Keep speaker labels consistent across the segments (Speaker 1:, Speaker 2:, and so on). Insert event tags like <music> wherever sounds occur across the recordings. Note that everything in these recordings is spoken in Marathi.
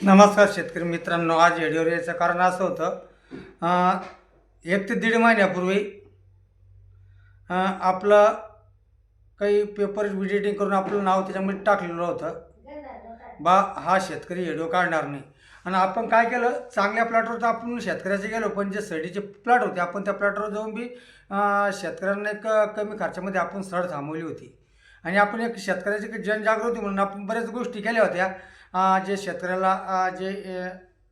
Speaker 1: नमस्कार शेतकरी मित्रांनो आज व्हिडिओवर यायचं कारण असं होतं एक ते दीड महिन्यापूर्वी आपलं काही पेपर विडिटिंग करून आपलं नाव त्याच्यामध्ये टाकलेलं होतं. बा हा शेतकरी व्हिडिओ काढणार नाही. आणि आपण काय केलं चांगल्या प्लॉटवर तर आपण शेतकऱ्याचे गेलो पण जे सडीचे प्लॉट होते आपण त्या प्लॉटवर जाऊन बी शेतकऱ्यांना एक कमी खर्चामध्ये आपण सड थांबवली होती. आणि आपण एक शेतकऱ्याची जनजागृती म्हणून आपण बऱ्याच गोष्टी केल्या होत्या. जे शेतकऱ्याला जे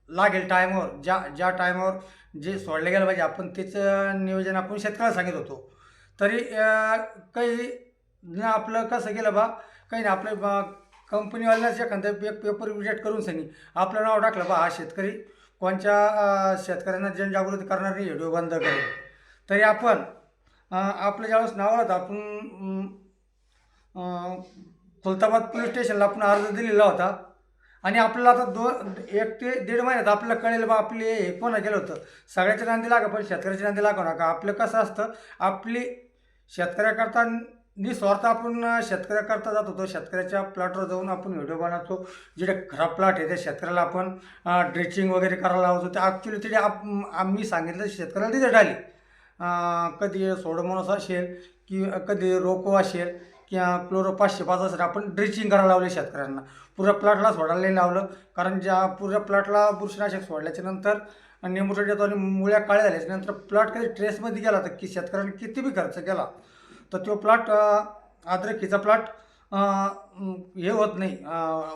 Speaker 1: लागेल टायमावर ज्या ज्या टायमावर जे सोडलं गेलं पाहिजे आपण तेचं नियोजन आपण शेतकऱ्याला सांगित होतो. तरी काही ना आपलं कसं केलं बा काही ना आपलं बा कंपनीवाल्याच एखादं एक पेपर विजेट करून सांगी. आपलं नाव टाकलं बा हा शेतकरी कोणत्या शेतकऱ्यांना जनजागृती करणार नाही व्हिडिओ बंद करेल. तरी आपण आपलं ज्यावेळेस नाव होतं आपण खुलताबाद पोलीस स्टेशनला आपण अर्ज दिलेला होता. आणि आपल्याला आता दोन एक ते दीड महिन्यात आपल्याला कळेल बा आपले हे कोणा केलं होतं. सगळ्याच्या नांदी लागा पण शेतकऱ्याच्या नांदी लागू नका. आपलं कसं असतं आपली शेतकऱ्याकरता निस्वार्थ आपण शेतकऱ्याकरता जात होतो. शेतकऱ्याच्या प्लॉटवर जाऊन आपण व्हिडिओ बनवतो. जिथे खराब प्लॉट आहे त्या शेतकऱ्याला आपण ड्रेचिंग वगैरे करायला लावतो. ते ॲक्च्युली तिथे आप आम्ही सांगितलं शेतकऱ्याला रिझल्ट आली कधी सोडोमोनस असेल की कधी रोको असेल किंवा क्लोरो पाचशे पाच असेल आपण ड्रिचिंग करायला लावले शेतकऱ्यांना. पुऱ्या प्लॉटला सोडायला नाही लावलं कारण ज्या पुऱ्या प्लॉटला बुरशीनाशक सोडल्याच्या नंतर येतो आणि मुळ्या काळ्या झाल्याच्यानंतर प्लॉट कधी ट्रेसमध्ये गेला तर की शेतकऱ्यांनी किती बी खर्च केला तर तो प्लॉट अद्रकीचा प्लॉट हे होत नाही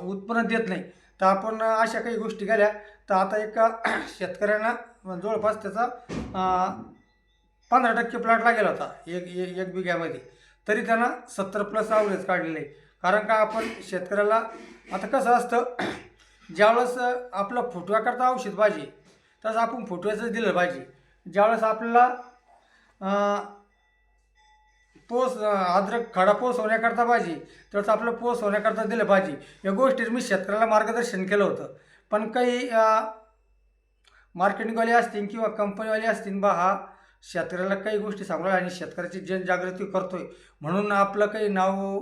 Speaker 1: उत्पन्न देत नाही. तर आपण अशा काही गोष्टी केल्या तर आता एका शेतकऱ्यांना जवळपास त्याचा पंधरा टक्के प्लॉटला गेला होता एक एक बिघ्यामध्ये. तरी त्यांना सत्तर प्लस आवरेज काढलेले. आहे. कारण का आपण शेतकऱ्याला आता कसं असतं <clears throat> ज्यावेळेस आपलं फुटव्याकरता औषध पाहिजे तसं आपण फुटव्याचं दिलं पाहिजे. ज्यावेळेस आपल्याला पोस अद्रक खडा पोस होण्याकरता पाहिजे त्यावेळेस आपलं पोस होण्याकरता दिलं पाहिजे. या गोष्टीत मी शेतकऱ्याला मार्गदर्शन केलं होतं. पण काही मार्केटिंगवाले असतील किंवा कंपनीवाले असतील बा हा शेतकऱ्याला काही गोष्टी सांगू आणि शेतकऱ्याची जनजागृती करतोय. म्हणून आपलं काही नाव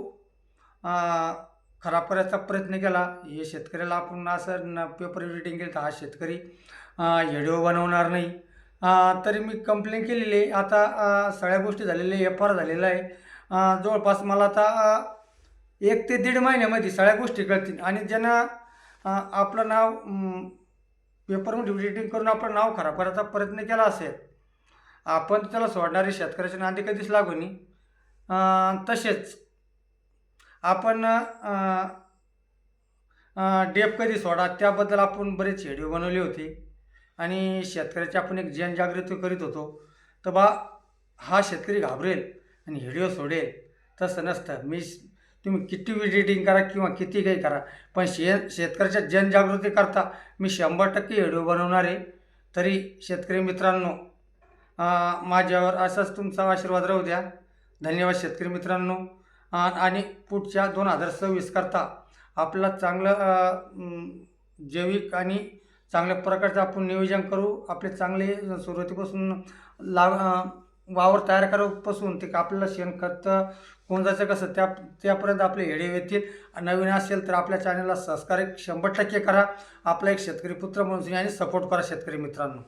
Speaker 1: खराब करायचा प्रयत्न केला. हे शेतकऱ्याला आपण असं न पेपर एडिटिंग केलं तर हा शेतकरी व्हिडिओ बनवणार नाही. तरी मी कंप्लेंट केलेली आहे. आता सगळ्या गोष्टी झालेल्या आहे एफ आर झालेला आहे. जवळपास मला आता एक ते दीड महिन्यामध्ये सगळ्या गोष्टी कळतील. आणि ज्यांना आपलं नाव पेपरमध्ये एडिटिंग करून आपलं नाव खराब करायचा प्रयत्न केला असेल आपण त्याला सोडणारे शेतकऱ्याची नांदी कधीच लागू नाही तसेच आपण डेप कधी सोडा त्याबद्दल आपण बरेच व्हिडिओ बनवले होते. आणि शेतकऱ्याची आपण एक जनजागृती करीत होतो. तर बा हा शेतकरी घाबरेल आणि व्हिडिओ सोडेल. तसं नसतं. मी तुम्ही किती एडिटिंग करा किंवा किती काही करा पण शे शेतकऱ्याच्या जनजागृती करता मी शंभर टक्के व्हिडिओ बनवणार आहे. तरी शेतकरी मित्रांनो माझ्यावर असाच तुमचा आशीर्वाद राहू द्या. धन्यवाद शेतकरी मित्रांनो. आणि पुढच्या दोन हजार सव्वीस करता आपला चांगलं जैविक आणि चांगल्या प्रकारचं आपण नियोजन करू. आपले चांगले सुरुवातीपासून लाव वावर तयार करापासून ते आपल्याला शेणखत कोण जायचं कसं त्या त्यापर्यंत आपले हेडे येतील. नवीन असेल तर आपल्या चॅनलला सबस्क्राईब शंभर टक्के करा. आपला एक शेतकरी पुत्र म्हणून आणि सपोर्ट करा शेतकरी मित्रांनो.